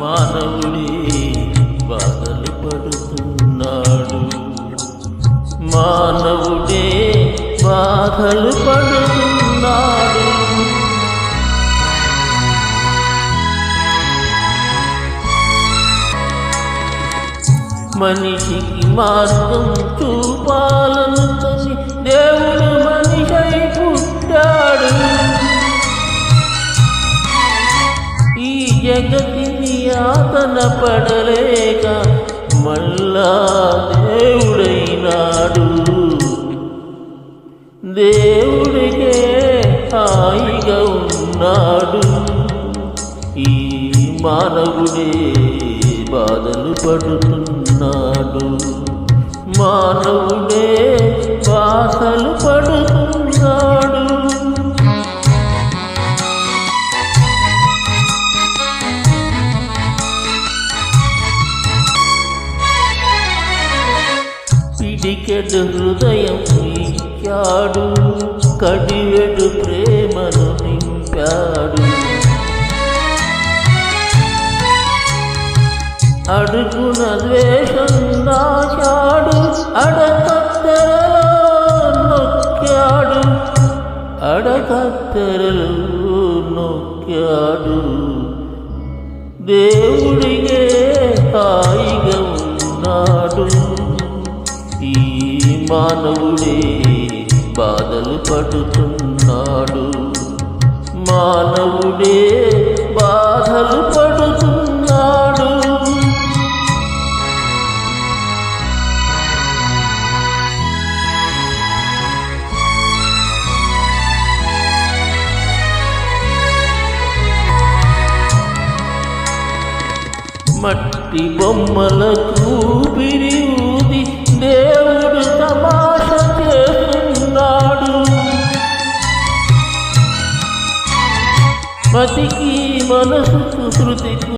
మానవుడే బాధలు పడుతున్నాడు. మానవుడే బాధలు పడుతున్నాడు. మనిషికి మార్గం చూపాలనుకొని దేవుడు మనిషై పుట్టాడు. ఈ జగతి యాతన పడలేక మళ్ళా దేవుడైనాడు. దేవుడికే హాయిగా ఉన్నాడు. ఈ మానవుడే బాధలు పడుతున్నాడు. మానవుడే బాధలు పడుతున్నాడు. పిడికెడు హృదయం ఇచ్చాడు కడివెడు ప్రేమను నింపాడు. అడుగున ద్వేషం దాచాడు అడకత్తెరలో నొక్కాడు. నొక్కాడు. దేవుడిగే హాయిగా ఉన్నాడు. ఈ మానవుడే బాధలు పడుతున్నాడు. మానవుడే బాధలు పడుతున్నాడు. మట్టి బొమ్మలకు ఊది మతికి మనసుకు శృతికు